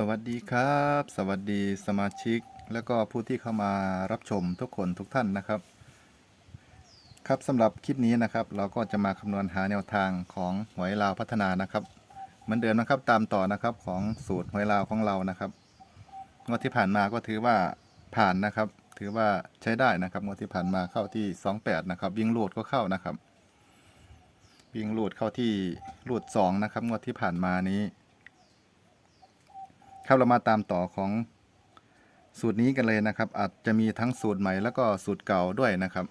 สวัสดีครับ สวัสดีสมาชิก แล้วก็ผู้ที่เข้ามารับชมทุกคนทุกท่านนะครับ ครับสำหรับคลิปนี้นะครับ เราก็จะมาคำนวณหาแนวทางของหวยลาวพัฒนานะครับ เหมือนเดิมนะครับตามต่อนะครับของสูตรหวยลาวของเรานะครับงวดที่ผ่านมาก็ถือว่าผ่านนะครับ ถือว่าใช้ได้นะครับงวดที่ผ่านมาเข้าที่ 28 นะครับวิ่งลูดก็เข้านะครับวิ่งลูดเข้าที่ลูด2นะครับงวดที่ผ่านมานี้ ครับเรามาตามต่อของสูตรนี้กันเลยนะครับ อาจจะมีทั้งสูตรใหม่แล้วก็สูตรเก่าด้วยนะครับ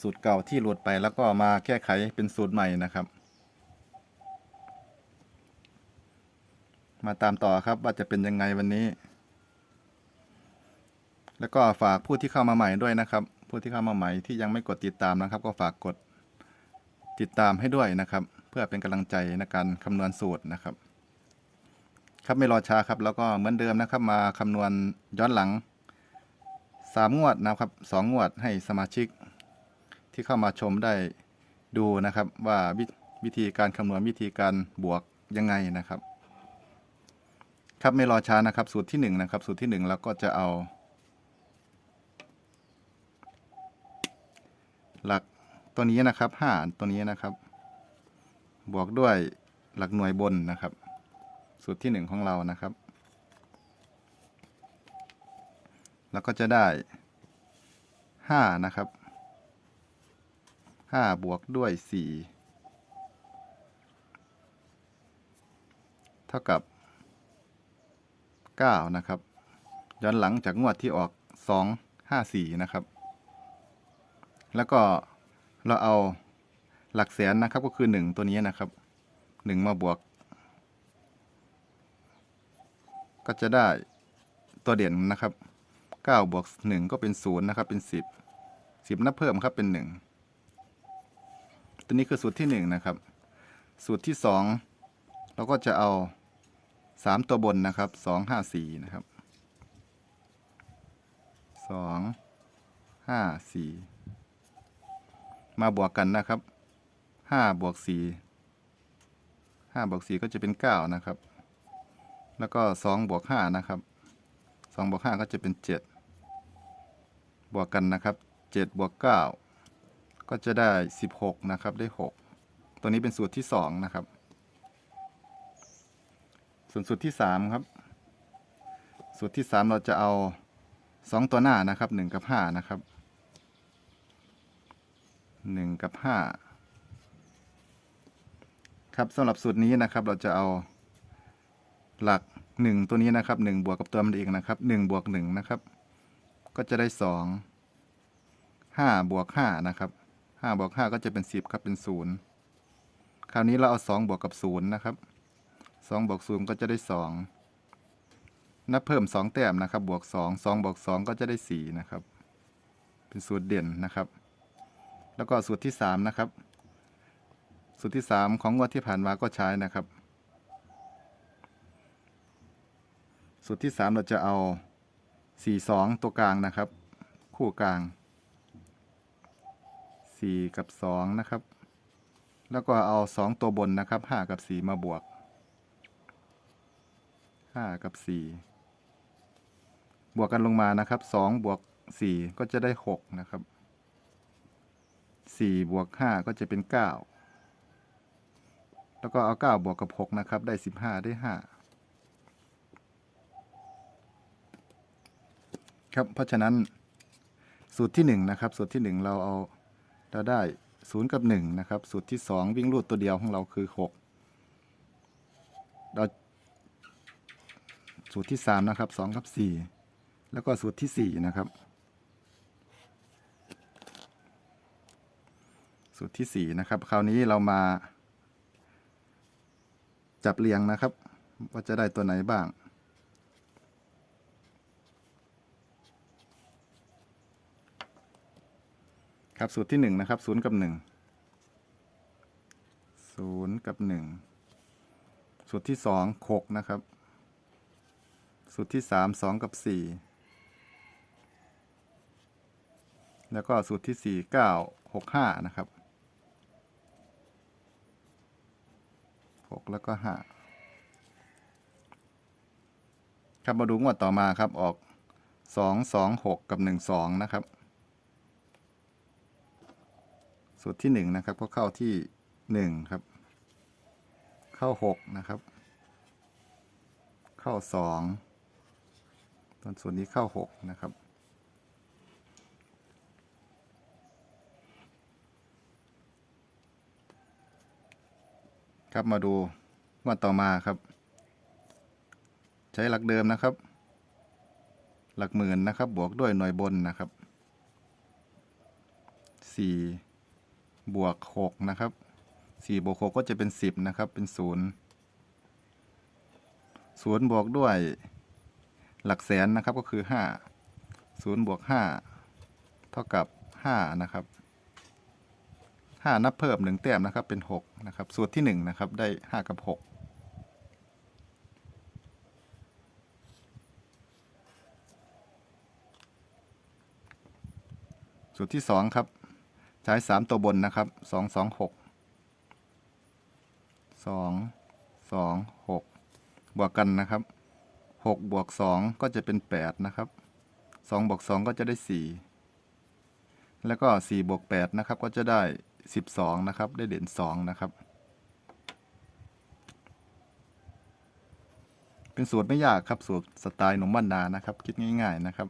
สูตรเก่าที่หลุดไปแล้วก็มาแก้ไขเป็นสูตรใหม่นะครับ มาตามต่อครับว่าจะเป็นยังไงวันนี้ แล้วก็ฝากผู้ที่เข้ามาใหม่ด้วยนะครับ ผู้ที่เข้ามาใหม่ที่ยังไม่กดติดตามนะครับ ก็ฝากกดติดตามให้ด้วยนะครับ เพื่อเป็นกำลังใจในการคำนวณสูตรนะครับ ครับไม่รอช้าครับ แล้วก็เหมือนเดิมนะครับ มาคำนวณย้อนหลังสามงวดนะครับสองงวดให้สมาชิก ที่เข้ามาชมได้ดูนะครับ ว่าววิธีการคำนวณวิธีการบวกยังไงนะครับ ครับไม่รอช้านะครับ สูตรที่หนึ่งนะครับ สูตรที่หนึ่งเราก็จะเอา หลักตัวนี้นะครับห้าตัวนี้นะครับ บวกด้วยหลักหน่วยบนนะครับ สูตรที่หนึ่งของเรานะครับ แล้วก็จะได้ห้านะครับห้าบวกด้วยสี่เท่ากับเก้านะครับ ย้อนหลังจากงวดที่ออกสองห้าสี่นะครับ แล้วก็เราเอาหลักแสนนะครับก็คือหนึ่งตัวนี้นะครับหนึ่งมาบวก ก็จะได้ตัวเด่นนะครับ9บวก1ก็เป็น0นะครับเป็น 10 10 นับเพิ่มครับเป็น 1 ตัวนี้คือสูตรที่ 1 นะครับ สูตรที่ 2 เราก็จะเอา 3 ตัวบนนะครับ 2 5 4 นะครับ 2 5 4 มาบวกกันนะครับ5บวก4 5บวก4ก็จะเป็น 9 นะครับ แล้วก็สองบวกห้านะครับสองบวกห้าก็จะเป็นเจ็ดบวกกันนะครับเจ็ดบวกเก้าก็จะได้สิบหกนะครับได้หกตัวนี้เป็นสูตรที่สองนะครับ ส่วนสูตรที่สามครับ สูตรที่สามเราจะเอาสองตัวหน้านะครับหนึ่งกับห้านะครับหนึ่งกับห้าครับสำหรับสูตรนี้นะครับเราจะเอา หลักหนึ่งตัวนี้นะครับหนึ่งบวกกับตัวมันเองนะครับหนึ่งบวกหนึ่งนะครับ ก็จะได้สองห้าบวกห้านะครับห้าบวกห้าก็จะเป็นสิบครับเป็นศูนย์คราวนี้เราเอาสองบวกกับศูนย์นะครับสองบวกศูนย์ก็จะได้สองนับเพิ่มสองแต้มนะครับ บวกสองสองบวกสองก็จะได้สี่นะครับ เป็นสูตรเด่นนะครับ แล้วก็สูตรที่สามนะครับ สูตรที่สามของงวดที่ผ่านมาก็ใช้นะครับ สูตรที่ 3 เราจะเอา 4 2 ตัวกลางนะครับ คู่กลาง 4 กับ 2 นะครับ แล้วก็เอา 2 ตัวบนนะครับ 5 กับ 4 มาบวก 5 กับ 4 บวกกันลงมานะครับ 2 บวก 4 ก็จะได้ 6 นะครับ 4 บวก 5 ก็จะเป็น 9 แล้วก็เอา 9 บวกกับ 6 นะครับ ได้ 15 ได้ 5 ครับ เพราะฉะนั้นสูตรที่1นะครับสูตรที่ 1 เราเอาเราได้ 0 กับ 1 นะครับ สูตรที่ 2 วิ่งรูดตัวเดียวของเราคือ 6 เราสูตรที่ 3 นะครับ 2 กับ 4 แล้วก็สูตรที่ 4 นะครับ สูตรที่ 4 นะครับ คราวนี้เรามาจับเรียงนะครับ ว่าจะได้ตัวไหนบ้าง ครับสูตรที่หนึ่งนะครับศูนย์กับหนึ่งศูนย์กับหนึ่งสูตรที่สองหกนะครับ สูตรที่สามสองกับสี่แล้วก็สูตรที่สี่เก้าหกห้านะครับหกแล้วก็ห้าครับมาดูงวดต่อมาครับออกสองสองหกกับหนึ่งสองนะครับ สูตรที่หนึ่งนะครับ ก็เข้าที่หนึ่งครับ เข้าหกนะครับ เข้าสองตอนส่วนนี้เข้าหกนะครับ ครับมาดูงวดต่อมาครับ ใช้หลักเดิมนะครับ หลักหมื่นนะครับ บวกด้วยหน่วยบนนะครับสี่ บวกหกนะครับสี่บวกหกก็จะเป็นสิบนะครับ เป็นศูนย์ศูนย์บวกด้วยหลักแสนนะครับก็คือห้าศูนย์บวกห้าเท่ากับห้านะครับห้านับเพิ่มหนึ่งแต้มนะครับเป็นหกนะครับ สูตรที่หนึ่งนะครับได้ห้ากับหกสูตรที่สองครับ ใช้สามตัวบนนะครับสองสองหกสองสองหกบวกกันนะครับหกบวกสองก็จะเป็นแปดนะครับสองบวกสองก็จะได้สี่แล้วก็สี่บวกแปดนะครับก็จะได้สิบสองนะครับ ได้เด่นสองนะครับ เป็นสูตรไม่ยากครับสูตรสไตล์หนุ่มบ้านนานะครับ คิดง่าย ๆนะครับ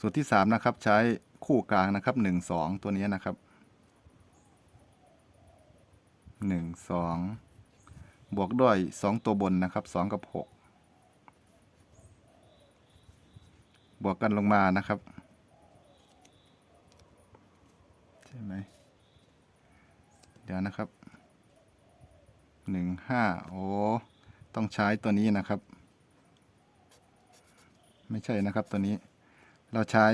สูตรที่สามนะครับใช้คู่กลางนะครับหนึ่งสองตัวนี้นะครับหนึ่งสองบวกด้วยสองตัวบนนะครับสองกับหกบวกกันลงมานะครับ ใช่ไหมเดี๋ยวนะครับหนึ่งห้าโอ้ ต้องใช้ตัวนี้นะครับ ไม่ใช่นะครับตัวนี้ เราใช้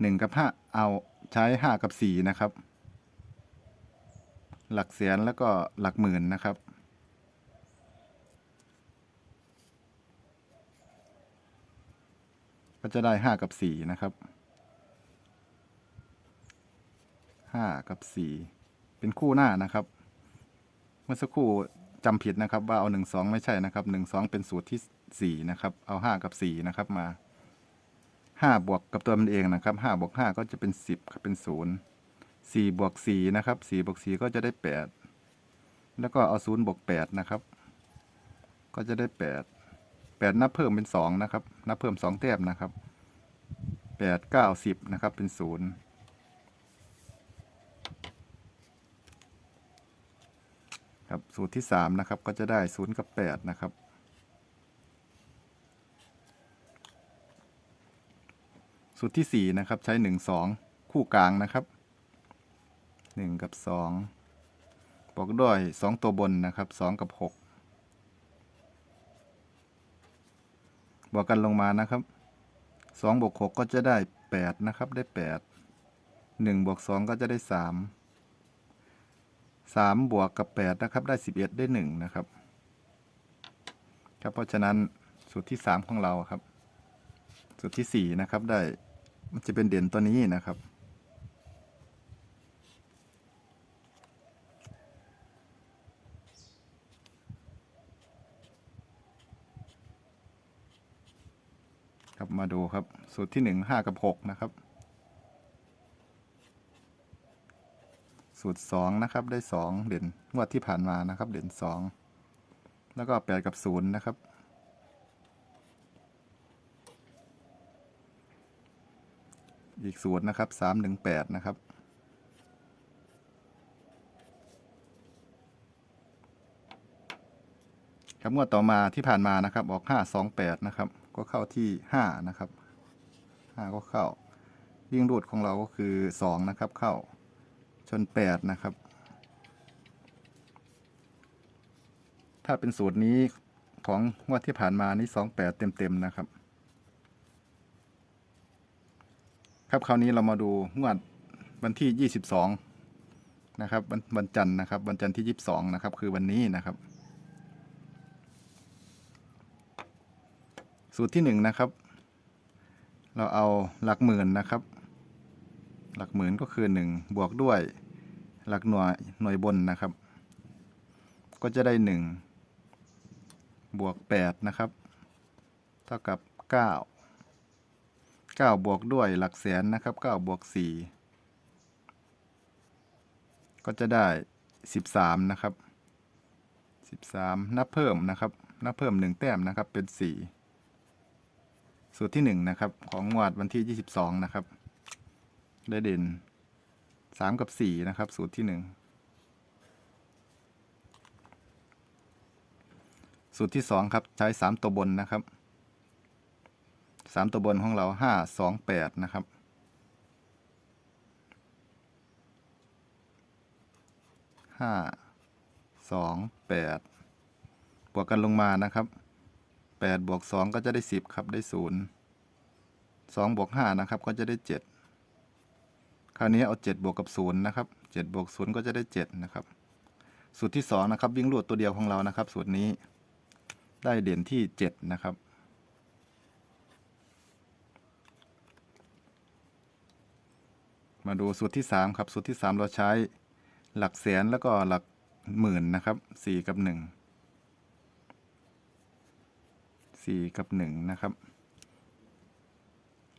หนึ่งกับห้าเอาใช้ห้ากับสี่นะครับ หลักแสนแล้วก็หลักหมื่นนะครับ ก็จะได้ห้ากับสี่นะครับห้ากับสี่เป็นคู่หน้านะครับ เมื่อสักครู่จำผิดนะครับว่าเอาหนึ่งสองไม่ใช่นะครับหนึ่งสองเป็นสูตรที่สี่นะครับ เอาห้ากับสี่นะครับมา ห้าบวกกับตัวมันเองนะครับห้าบวกห้าก็จะเป็นสิบครับเป็นศูนย์สี่บวกสี่นะครับสี่บวกสี่ก็จะได้แปดแล้วก็เอาศูนย์บวกแปดนะครับ ก็จะได้แปดแปดนับเพิ่มเป็นสองนะครับ นับเพิ่มสองแต้มนะครับแปดเก้าสิบนะครับ เป็นศูนย์ครับสูตรที่สามนะครับ ก็จะได้ศูนย์กับแปดนะครับ สูตรที่สี่นะครับ ใช้หนึ่งสองคู่กลางนะครับหนึ่งกับสองบอกด้วยสองตัวบนนะครับสองกับหกบวกกันลงมานะครับสองบวกหกก็จะได้แปดนะครับ ได้แปดหนึ่งบวกสองก็จะได้สามสามบวกกับแปดนะครับ ได้สิบเอ็ดได้หนึ่งนะครับ ครับเพราะฉะนั้นสูตรที่สามของเราครับสูตรที่สี่นะครับ ได้ มันจะเป็นเด่นตัวนี้นะครับ ครับมาดูครับ สูตรที่หนึ่งห้ากับหกนะครับ สูตรสองนะครับได้สองเด่นงวดที่ผ่านมานะครับ เด่นสองแล้วก็แปดกับศูนย์นะครับ อีก สูตรนะครับสามหนึ่งแปดนะครับ ครับงวดต่อมาที่ผ่านมานะครับ ออกห้าสองแปดนะครับ ก็เข้าที่ห้านะครับห้าก็เข้าวิ่งรูดของเราก็คือสองนะครับเข้าชนแปดนะครับ ถ้าเป็นสูตรนี้ของงวดที่ผ่านมานี่สองแปดเต็มๆนะครับ ครับคราวนี้เรามาดูงวดวันที่ 22 นะครับวันวันจันทร์นะครับ วันจันทร์ที่ 22 นะครับ คือวันนี้นะครับ สูตรที่ 1 นะครับ เราเอาหลักหมื่นนะครับ หลักหมื่นก็คือ 1 บวกด้วยหลักหน่วยหน่วยบนนะครับ ก็จะได้หนึ่งบวกแปดนะครับ เท่ากับเก้าเก้าบวกด้วยหลักแสนนะครับเก้าบวกสี่ก็จะได้สิบสามนะครับสิบสามนับเพิ่มนะครับ นับเพิ่มหนึ่งแต้มนะครับ เป็นสี่สูตรที่หนึ่งนะครับ ของงวดวันที่ยี่สิบสองนะครับ ได้เด่นสามกับสี่นะครับ สูตรที่หนึ่งสูตรที่สองครับ ใช้สามตัวบนนะครับ สามตัวบนของเราห้าสองแปดนะครับ ห้าสองแปดบวกกันลงมานะครับแปดบวกสองก็จะได้สิบครับได้ศูนย์สองบวกห้านะครับก็จะได้เจ็ดคราวนี้เอาเจ็ดบวกกับศูนย์นะครับเจ็ดบวกศูนย์ก็จะได้เจ็ดนะครับ สูตรที่สองนะครับวิ่งลูดตัวเดียวของเรานะครับ สูตรนี้ได้เด่นที่7นะครับ มาดูสูตรที่ 3 ครับ สูตรที่ 3 เราใช้หลักแสนแล้วก็หลักหมื่นนะครับ 4 กับ 1 4 กับ 1 นะครับ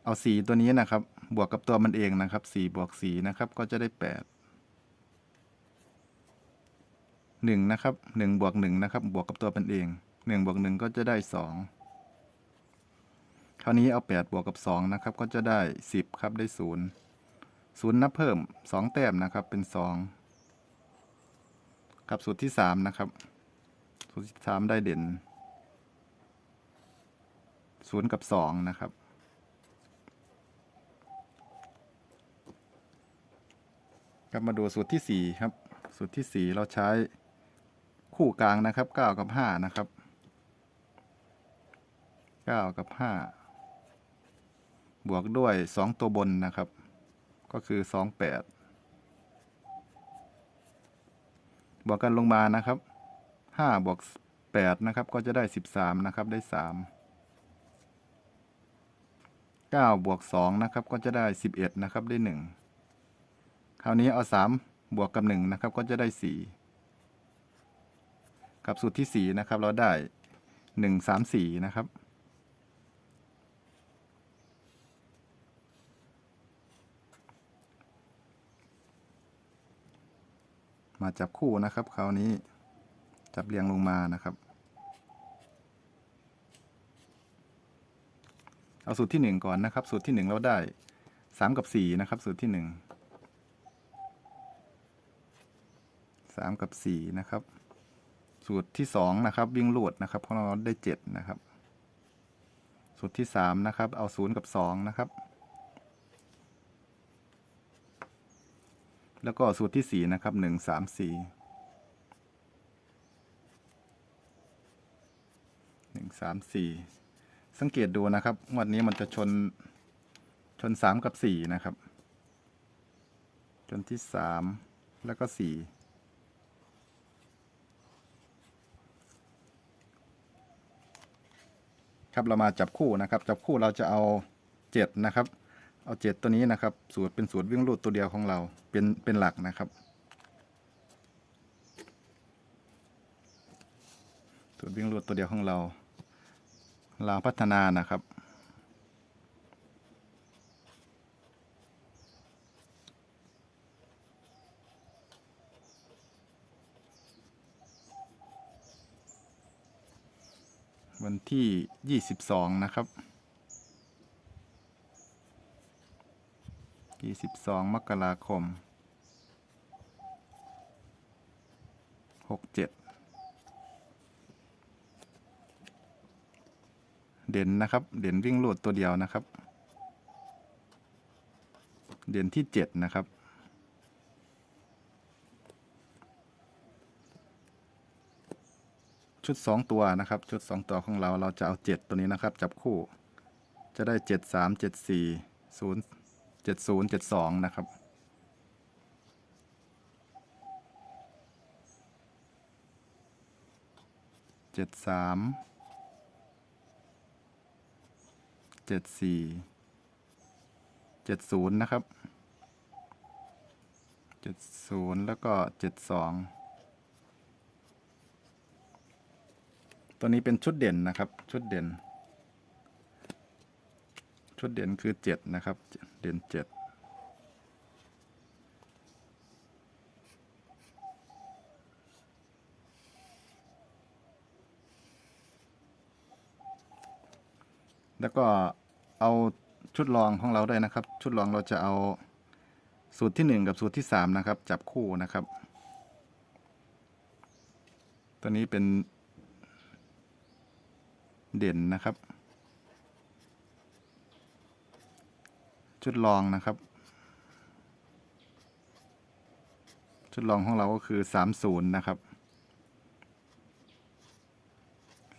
เอา 4 ตัวนี้นะครับ บวกกับตัวมันเองนะครับ 4 บวก 4 นะครับ ก็จะได้ 8 1 นะครับ 1 บวก 1 นะครับ บวกกับตัวมันเองหนึ่งบวกหนึ่งก็จะได้สองคราวนี้เอาแปดบวกกับสองนะครับ ก็จะได้สิบครับ ได้ศูนย์ ศูนย์นับเพิ่มสองแต้มนะครับเป็นสองกับสูตรที่สามนะครับสูตรที่สามได้เด่นศูนย์กับสองนะครับกลับมาดูสูตรที่สี่ครับ สูตรที่สี่เราใช้คู่กลางนะครับเก้ากับห้านะครับเก้ากับห้าบวกด้วยสองตัวบนนะครับ ก็คือสองแปดบวกกันลงมานะครับห้าบวกแปดนะครับ ก็จะได้สิบสามนะครับ ได้สามเก้าบวกสองนะครับ ก็จะได้สิบเอ็ดนะครับ ได้หนึ่งคราวนี้เอาสามบวกกับหนึ่งนะครับ ก็จะได้สี่กับสูตรที่สี่นะครับ เราได้หนึ่งสามสี่นะครับ มาจับคู่นะครับ คราวนี้จับเรียงลงมานะครับ เอาสูตรที่หนึ่งก่อนนะครับ สูตรที่หนึ่งเราได้สามกับสี่นะครับ สูตรที่หนึ่งสามกับสี่นะครับ สูตรที่สองนะครับ วิ่งลูดนะครับของเราได้เจ็ดนะครับ สูตรที่สามนะครับ เอาศูนย์กับสองนะครับ แล้วก็สูตรที่สี่นะครับหนึ่งสามสี่หนึ่งสามสี่สังเกตดูนะครับวดนี้มันจะชนชนสามกับสี่นะครับ ชนที่สามแล้วก็สี่ครับเรามาจับคู่นะครับ จับคู่เราจะเอาเจ็ดนะครับ เอาเจ็ดตัวนี้นะครับ สูตรเป็นสูตรวิ่งรูดตัวเดียวของเราเป็นเป็นหลักนะครับ สูตรวิ่งรูดตัวเดียวของเราเราพัฒนานะครับวันที่ 22 นะครับ 22มกราคม67เด่นนะครับ เด่นวิ่งโลดตัวเดียวนะครับ เด่นที่7นะครับชุด 2 ตัวนะครับ ชุด 2 ตัวของเราเราจะเอา 7 ตัวนี้นะครับ จับคู่จะได้ 7 3 7 4 0 7 0 7 2นะครับ เจ็ดสาม เจ็ดสี่ เจ็ดศูนย์นะครับ เจ็ดศูนย์แล้วก็เจ็ดสองตัวนี้เป็นชุดเด่นนะครับ ชุดเด่น ชุดเด่นคือเจ็ดนะครับ เด่นเจ็ดแล้วก็เอาชุดรองของเราด้วยนะครับ ชุดรองเราจะเอาสูตรที่หนึ่งกับสูตรที่สามนะครับ จับคู่นะครับ ตัวนี้เป็นเด่นนะครับ ชุดรองนะครับ ชุดรองของเราก็คือสามศูนย์นะครับ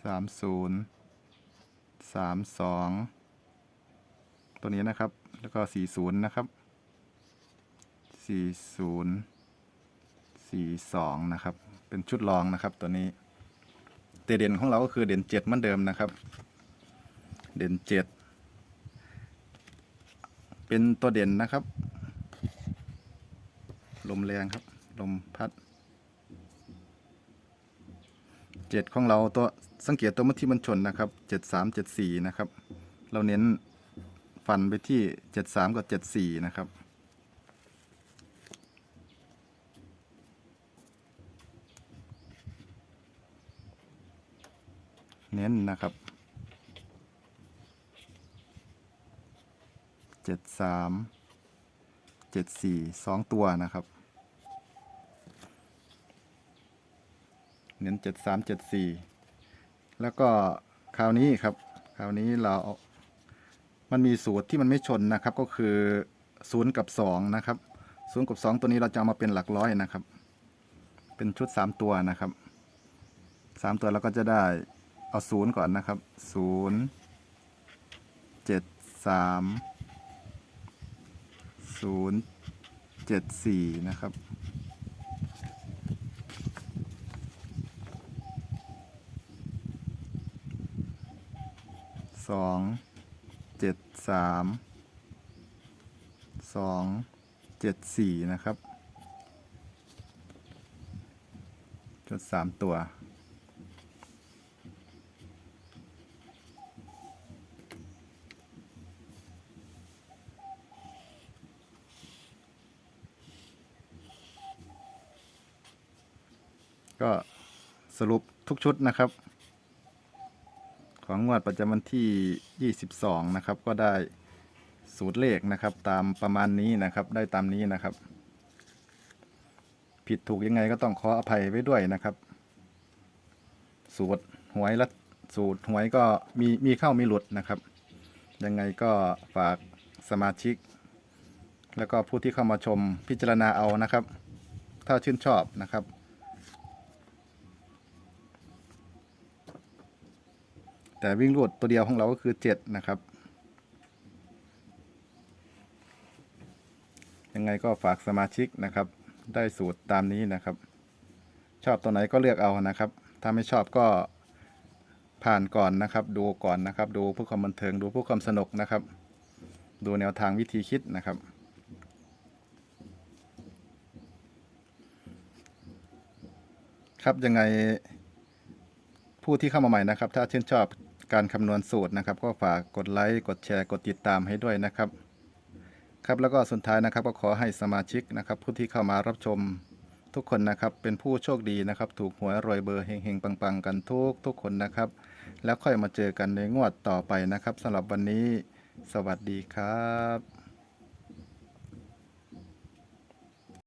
สามศูนย์สามสองตัวนี้นะครับ แล้วก็สี่ศูนย์นะครับสี่ศูนย์สี่สองนะครับ เป็นชุดรองนะครับตัวนี้แต่เด่นของเราก็คือเด่นเจ็ดเหมือนเดิมนะครับ เด่นเจ็ด เป็นตัวเด่นนะครับ ลมแรงครับ ลมพัดเจ็ดของเราตัวสังเกตตัวมื่อที่มันชนนะครับเจ็ดสามเจ็ดสี่นะครับ เราเน้นฟันไปที่เจ็ดสามกับเจ็ดสี่นะครับเน้นนะครับ จ็ดสามเจ็ดสี่สองตัวนะครับ เน้นเจ็ดสามเจ็ดสี่แล้วก็คราวนี้ครับ คราวนี้เรา มันมีสูตรที่มันไม่ชนนะครับ ก็คือศูนย์กับสองนะครับศูนย์กับสองตัวนี้เราจะเอามาเป็นหลักร้อยนะครับ เป็นชุดสามตัวนะครับสามตัวเราก็จะได้เอาศูนย์ก่อนนะครับศูนย์เจ็ดสาม ศูนย์เจ็ดสี่นะครับ สองเจ็ดสามสองเจ็ดสี่นะครับ จุดสามตัว ก็สรุปทุกชุดนะครับ ของงวดประจำวันที่ 22 นะครับ ก็ได้สูตรเลขนะครับ ตามประมาณนี้นะครับ ได้ตามนี้นะครับ ผิดถูกยังไงก็ต้องขออภัยไว้ด้วยนะครับ สูตรหวยและสูตรหวยก็มีมีเข้ามีหลุดนะครับ ยังไงก็ฝากสมาชิก แล้วก็ผู้ที่เข้ามาชมพิจารณาเอานะครับ ถ้าชื่นชอบนะครับ แต่วิ่งรวดตัวเดียวของเราก็คือเจ็ดนะครับ ยังไงก็ฝากสมาชิกนะครับ ได้สูตรตามนี้นะครับ ชอบตัวไหนก็เลือกเอานะครับ ถ้าไม่ชอบก็ผ่านก่อนนะครับ ดูก่อนนะครับ ดูเพื่อความบันเทิงดูเพื่อความสนุกนะครับ ดูแนวทางวิธีคิดนะครับครับยังไงผู้ที่เข้ามาใหม่นะครับ ถ้าชื่นชอบ การคำนวณสูตรนะครับ ก็ฝากกดไลค์กดแชร์กดติดตามให้ด้วยนะครับ ครับแล้วก็สุดท้ายนะครับก็ขอให้สมาชิกนะครับ ผู้ที่เข้ามารับชมทุกคนนะครับเป็นผู้โชคดีนะครับ ถูกหวยรวยเบอร์เฮงๆปังๆ กันทุกทุกคนนะครับ แล้วค่อยมาเจอกันในงวดต่อไปนะครับสำหรับวันนี้ สวัสดีครับ